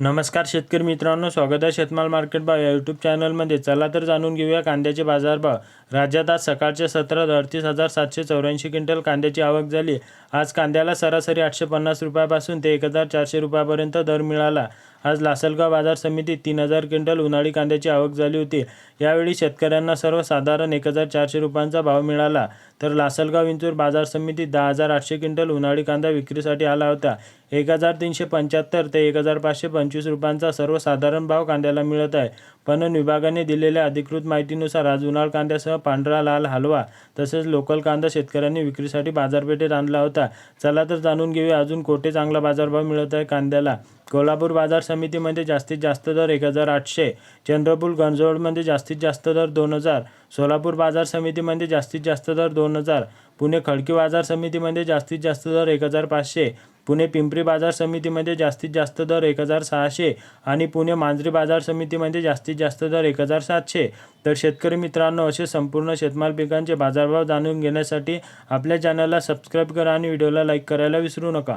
नमस्कार शेतकरी मित्रांनो स्वागत आहे शेतमाल मार्केट भाव या यूट्यूब चॅनलमध्ये चला तर जाणून घेऊया कांद्याचे बाजारभाव राज्यात आज सकाळच्या सत्रात अडतीस हजार सातशे चौऱ्याऐंशी क्विंटल कांद्याची आवक झाली. आज कांद्याला सरासरी आठशे पन्नास रुपयापासून ते एक हजार चारशे रुपयापर्यंत दर मिळाला. आज लासलगाव बाजार समितीत तीन हजार क्विंटल उन्हाळी कांद्याची आवक झाली होती. यावेळी शेतकऱ्यांना सर्वसाधारण एक हजार चारशे रुपयांचा भाव मिळाला. तर लासलगाव विंचूर बाजार समितीत दहा हजार आठशे क्विंटल उन्हाळी कांदा विक्रीसाठी आला होता एक हजार तीनशे पंच्याहत्तर ते एक हजार पाचशे पंचवीस रुपयांचा सर्वसाधारण भाव कांद्याला मिळत आहे. पणन विभागाने दिलेल्या अधिकृत माहितीनुसार आज उन्हाळ कांद्यासह पांढरा लाल हलवा तसेच लोकल कांदा शेतकऱ्यांनी विक्रीसाठी बाजारपेठेत आणला होता. चला तर जाणून घेऊया अजून कोठे चांगला बाजारभाव मिळत आहे कांद्याला. कोल्हापूर बाजार समितीमध्ये जास्तीत जास्त दर एक हजार आठशे चंद्रपूर गंजवडमध्ये जास्तीत जास्त दर दोन हजार सोलापूर बाजार समितीमध्ये जास्तीत जास्त दर दोन हजार पुणे खडकी बाजार समितीमध्ये जास्तीत जास्त दर एक हजार पाचशे पुणे पिंपरी बाजार समितीमध्ये जास्तीत जास्त दर एक हजार सहाशे आणि पुणे मांजरी बाजार समितीमध्ये जास्तीत जास्त दर एक हजार सातशे. तर शेतकरी मित्रांनो असे संपूर्ण शेतमाल पिकांचे बाजारभाव जाणून घेण्यासाठी आपल्या चॅनलला सबस्क्राईब करा आणि व्हिडिओला लाईक करायला विसरू नका.